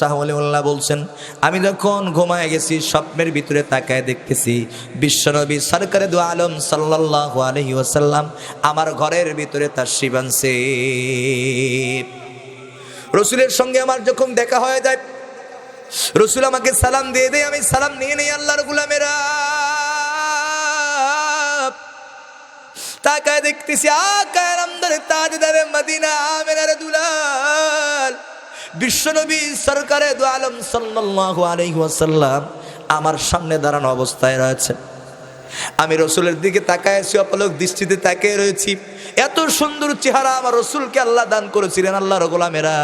শাহওয়ালিউল্লাহ বলছেন, আমি যখন ঘুমায় গেছি, স্বপ্নের ভিতরে তাকায় দেখতেছি, বিশ্বনবী সরকারে দু আলম সাল্লাহ আলহি ওসাল্লাম আমার ঘরের ভিতরে তার শিবানছে রসুলের সঙ্গে আমার যখন দেখা হয়ে যায়, রসুল আমাকে সালাম দিয়ে দেয়, আমি সালাম নিয়ে নেই আল্লাহর গুলামেরা। তাকায় দেখতেছি, আকার আমদার তাজদারে মদিনা দুলাল বিশ্বনবী সরকারে দু আলম সাল্লাল্লাহু আলাইহি ওয়াসাল্লাম আমার সামনে দাঁড়ানো অবস্থায় রয়েছে। আমি রসুলের দিকে তাকায় আছি, অপলক দৃষ্টিতে তাকিয়ে রয়েছি। এত সুন্দর চেহারা আমার রসুলকে আল্লাহ দান করেছিলেন, আল্লাহর গোলামেরা।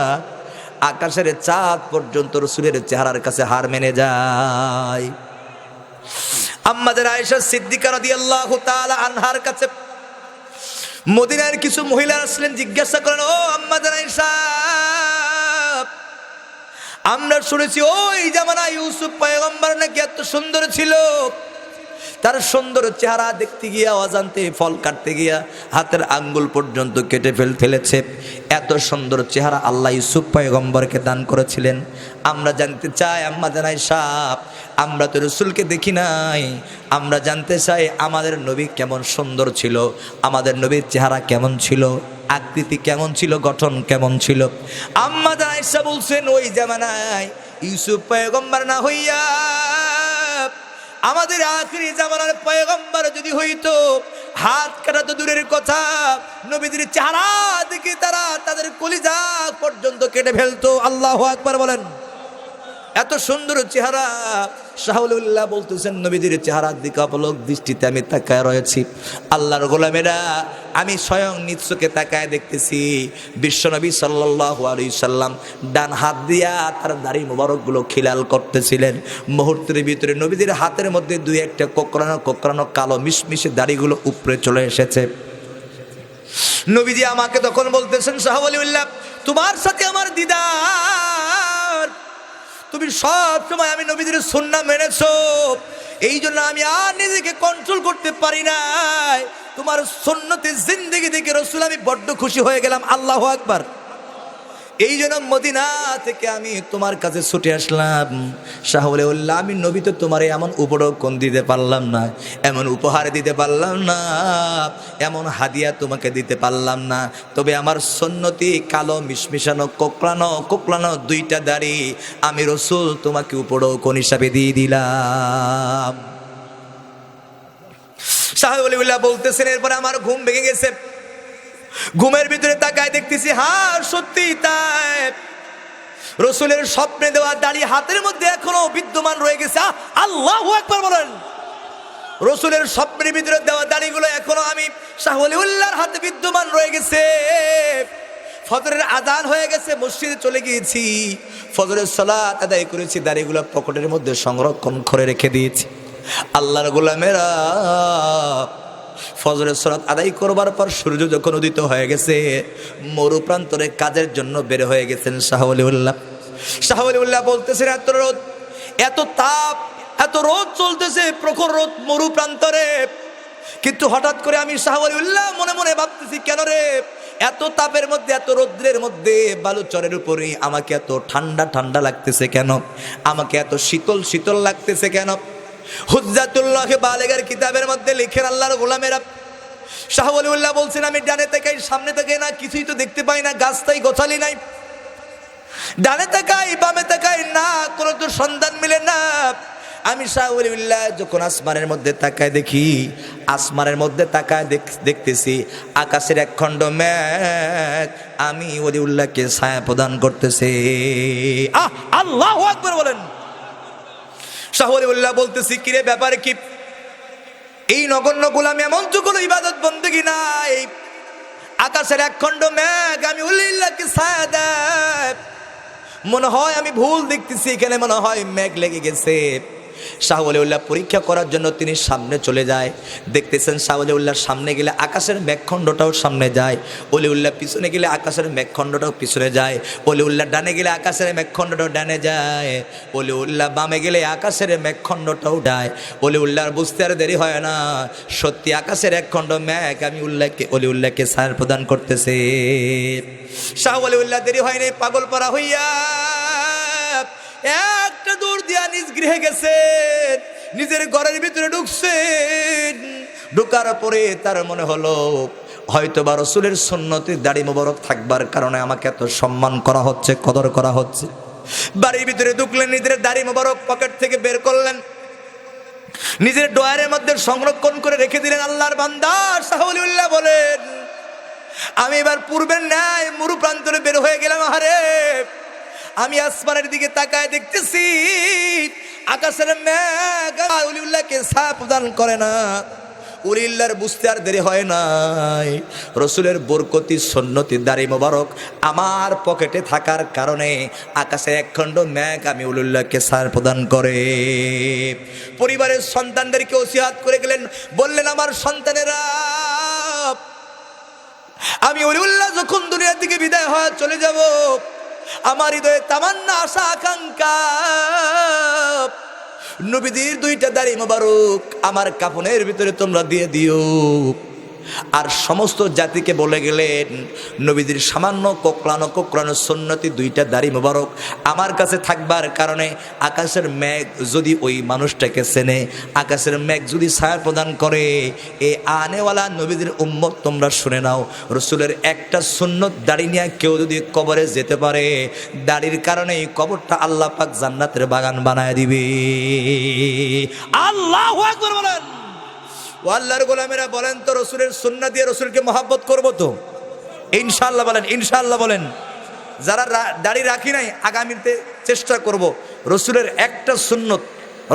আকাশের চাঁদ পর্যন্ত রসুলের চেহারার কাছে হার মেনে যায়। আম্মাদের আয়েশা সিদ্দিকা রাদিয়াল্লাহু তাআলা আনহার কাছে মদিনার কিছু মহিলা আসলেন, জিজ্ঞাসা করেন ও আম্মাদের আয়েশা আমরা শুনেছি, ওই জামানা ইউসুফ পয়গম্বর নাকি এত সুন্দর ছিল। তার সুন্দর চেহারা দেখতে গিয়া অজান্তে ফল কাটতে গিয়া হাতের আঙ্গুল পর্যন্ত কেটে ফেল, ফেলেছে। এত সুন্দর চেহারা আল্লাহ ইউসুফ পয়গম্বরকে দান করেছিলেন। আমরা জানতে চাই, আম্মা জানাই সাপ আমরা তো রসুলকে দেখি নাই। আমরা জানতে চাই, আমাদের নবী কেমন সুন্দর ছিল, আমাদের নবীর চেহারা কেমন ছিল। আকৃতি কেমন ছিল, গঠন কেমন ছিল? আম্মা আয়েশা বলছেন, ওই জামানায় ইউসুফ পয়গম্বর না হইয়া, আমাদের আখরি জামানার পয়গম্বর যদি হইতো, হাত কাটা তো দূরের কথা, নবীদের চেহারা দিকে তারা তাদের কলিজা পর্যন্ত কেটে ফেলতো। আল্লাহ আকবার বলেন। এত সুন্দর চেহারা। শাহুল্লাহ বলতেছেন নবীদের চেহারার দিকে অপলক দৃষ্টিতে আমি তাকায় রয়েছি। আল্লাহর গোলামেরা, আমি স্বয়ং নিৎসকে তাকায় দেখতেছি। বিশ্বনবী সাল্লাহ সাল্লাম ডান হাত দিয়া তার দাড়ি মোবারকগুলো খিলাল করতেছিলেন। মুহূর্তের ভিতরে নবীদের হাতের মধ্যে দুই একটা কোকরানো কোকরানো কালো মিশমিশে দাড়িগুলো উপরে চলে এসেছে। নবীজি আমাকে তখন বলতেছেন শাহওয়ালিউল্লাহ তোমার সাথে সব সময় আমি নবীদের সুন্না মেনেছ এই জন্য আমি আর নিজেকে কন্ট্রোল করতে পারি নাই। তোমার সুন্নতে জিন্দিগি দেখে রসুল আমি বড্ড খুশি হয়ে গেলাম। আল্লাহ আকবার। এই জন্য মদিনা থেকে আমি তোমার কাছে ছুটে আসলাম। শাহলে উল্লাহ, আমি নবী তো তোমার এমন উপরক্ষণ দিতে পারলাম না, এমন উপহার দিতে পারলাম না, এমন হাদিয়া তোমাকে দিতে পারলাম না। তবে আমার সন্নতি কালো, মিশমিশানো কোকলানো কোকলানো দুইটা দাড়ি আমি রসুল তোমাকে উপরক্ষণ হিসাবে দিয়ে দিলাম। শাহবলিউল্লাহ বলতেছেন, এরপরে আমার ঘুম ভেঙে গেছে। ঘুমের ভিতরে তাকায় দেখতেছি হ্যাঁ সত্যি তাই। রসুলের স্বপ্নে দেওয়া দাড়ি হাতের মধ্যে এখনও বিদ্যমান রয়ে গেছে। আল্লাহ একবার বলেন। রসুলের স্বপ্নের ভিতরে দেওয়া দাড়িগুলো এখনও আমি শাহলি উল্লাহর হাতে বিদ্যমান রয়ে গেছে। ফজরের আদান হয়ে গেছে, মসজিদে চলে গিয়েছি। ফজরের সলাত আদায় করেছি, দাড়িগুলো পকেটের মধ্যে সংরক্ষণ করে রেখে দিয়েছি। আল্লাহর গোলামেরা ফজরের সরাত আদায় করবার পর সূর্য যখন উদিত হয়ে গেছে মরু প্রান্তরে কাজের জন্য বের হয়ে গেছেন শাহলিউল্লাহ শাহলিউল্লাহ বলতেছেন, এত রোদ, এত তাপ, এত রোদ চলতেছে, প্রখর রোদ মরু প্রান্তরে কিন্তু হঠাৎ করে আমি শাহলিউল্লাহ মনে মনে ভাবতেছি, কেন রে? এত তাপের মধ্যে, এত রৌদ্রের মধ্যে বালুচরের উপরে আমাকে এত ঠান্ডা ঠান্ডা লাগতেছে কেন? আমাকে এত শীতল শীতল লাগতেছে কেন? হুজ্জাতুল্লাহ বালেগার কিতাবের মধ্যে লিখেন আল্লাহর গোলামেরা। শাহবলিউল্লাহ বলছেন, আমি ডানে তাকাই, সামনে তাকাই না, কিছুই তো দেখতে পাই না গাছ তাই গোছালি নাই। ডানে তাকাই, বামে তাকাই না, কোনো তো সন্ধান মিলে না। আমি শাহবলিউল্লাহ যখন আসমানের মধ্যে তাকায় দেখি, আসমানের মধ্যে তাকায় দেখ- দেখতেছি, আকাশের এক খণ্ড ম্যাঘ আমি ওলিউল্লাহকে ছায়া প্রদান করতেছে। আহ, আল্লাহ আকবার বলেন। শাহরিউল্লাহ বলতেছি, কিরে ব্যাপারে কি? এই নগণ্য গোলামি এমন তো কোনো ইবাদত বন্দেগি নাই। আকাশের এক খণ্ড মেঘ আমি উল্লিল্লাহকে ছায়া মনে হয় আমি ভুল দেখতেছি, এখানে মনে হয় মেঘ লেগে গেছে। শাহ উল্লাহ পরীক্ষা করার জন্য তিনি সামনে চলে যায়। দেখতেছেন শাহ সামনে গেলে আকাশের মেঘখণ্ডটাও সামনে যায়। অলিউল্লাহ পিছনে গেলে আকাশের মেঘখণ্ডটাও পিছনে যায়। অলিউল্লাহ ডানে গেলে আকাশের মেঘখণ্ডটাও ডানে যায়। অলিউল্লাহ বামে গেলে আকাশের মেঘখণ্ডটাও ডায় অলিউল্লাহর বুঝতে আর দেরি হয় না। সত্যি আকাশের এক খণ্ড মেঘ আমি উল্লাহকে অলিউল্লাহকে সার প্রদান করতেছে। শাহ অলিউল্লাহ দেরি হয়নি পাগল পারা হইয়া একটা দৌড় দিয়া নিজ গৃহে গেছেন, নিজের ঘরের ভিতরে ঢুকছেন। ঢুকার পরে তার মনে হলো হয়তো বা রসুলের সন্ন্যতির দাড়ি মোবারক থাকবার কারণে আমাকে এত সম্মান করা হচ্ছে, কদর করা হচ্ছে। বাড়ির ভিতরে ঢুকলেন, নিজের দাড়ি মোবারক পকেট থেকে বের করলেন। নিজের ডয়ারের মধ্যে সংরক্ষণ করে রেখে দিলেন আল্লাহর বান্দা। সাহুলিউল্লাহ বলেন, আমি এবার পূর্বের ন্যায় মরু প্রান্তরে বের হয়ে গেলাম আরে আমি আসমানের দিকে তাকায় দেখতেছি, আকাশের উলিউল্লাহকে সাপ প্রদান করে না। উলিল্লার বুঝতে আর দেরি হয় নাই। রসুলের বরকতি, সন্নতি, দাড়ি মোবারক আমার পকেটে থাকার কারণে আকাশে একখণ্ড মেঘ আমি উলিল্লাহকে সার প্রদান করে। পরিবারের সন্তানদেরকে ওসিয়াত করে গেলেন, বললেন, আমার সন্তানেরা, আমি অলিউল্লাহ যখন দুনিয়ার দিকে বিদায় হয়ে চলে যাব আমার হৃদয়ে তামান্না, আশা, আকাঙ্ক্ষা। নবীদের দুইটা দাড়ি মোবারক আমার কাপনের ভিতরে তোমরা দিয়ে দিও। আর সমস্ত জাতিকে বলে গেলেন, নবীদের সামান্য কোকলানো কোকলানো সন্ন্যতি দুইটা দাড়ি মোবারক আমার কাছে থাকবার কারণে আকাশের মেঘ যদি ওই মানুষটাকে চেনে, আকাশের মেঘ যদি ছায়া প্রদান করে, এ আনেওয়ালা নবীদের উম্মত তোমরা শুনে নাও, রসুলের একটা সুন্নত দাড়ি নিয়ে কেউ যদি কবরে যেতে পারে, দাড়ির কারণে এই কবরটা আল্লাহ পাক জান্নাতের বাগান বানায় দিবে। আল্লাহ বলেন। ও আল্লাহর গোলামেরা বলেন তো, রসুলের সুন্না দিয়ে রসুলকে মহাব্বত করব তো? ইনশাল্লাহ বলেন ইনশাল্লাহ বলেন। যারা দাড়ি রাখি নাই, আগামীতে চেষ্টা করব। রসুলের একটা সুন্নত,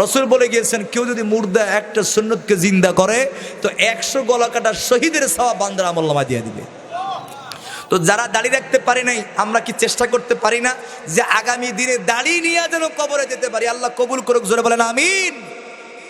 রসুল বলে গিয়েছেন, কেউ যদি মুর্দা একটা সুন্নতকে জিন্দা করে, তো একশো গলা কাটা শহীদের সাওয়া বান্দার আমল্লামা দিয়ে দিবে। তো যারা দাড়ি রাখতে পারি নাই, আমরা কি চেষ্টা করতে পারি না যে আগামী দিনে দাড়ি নিয়ে যেন কবরে যেতে পারি? আল্লাহ কবুল করুক, জোরে বলেন, আমিন।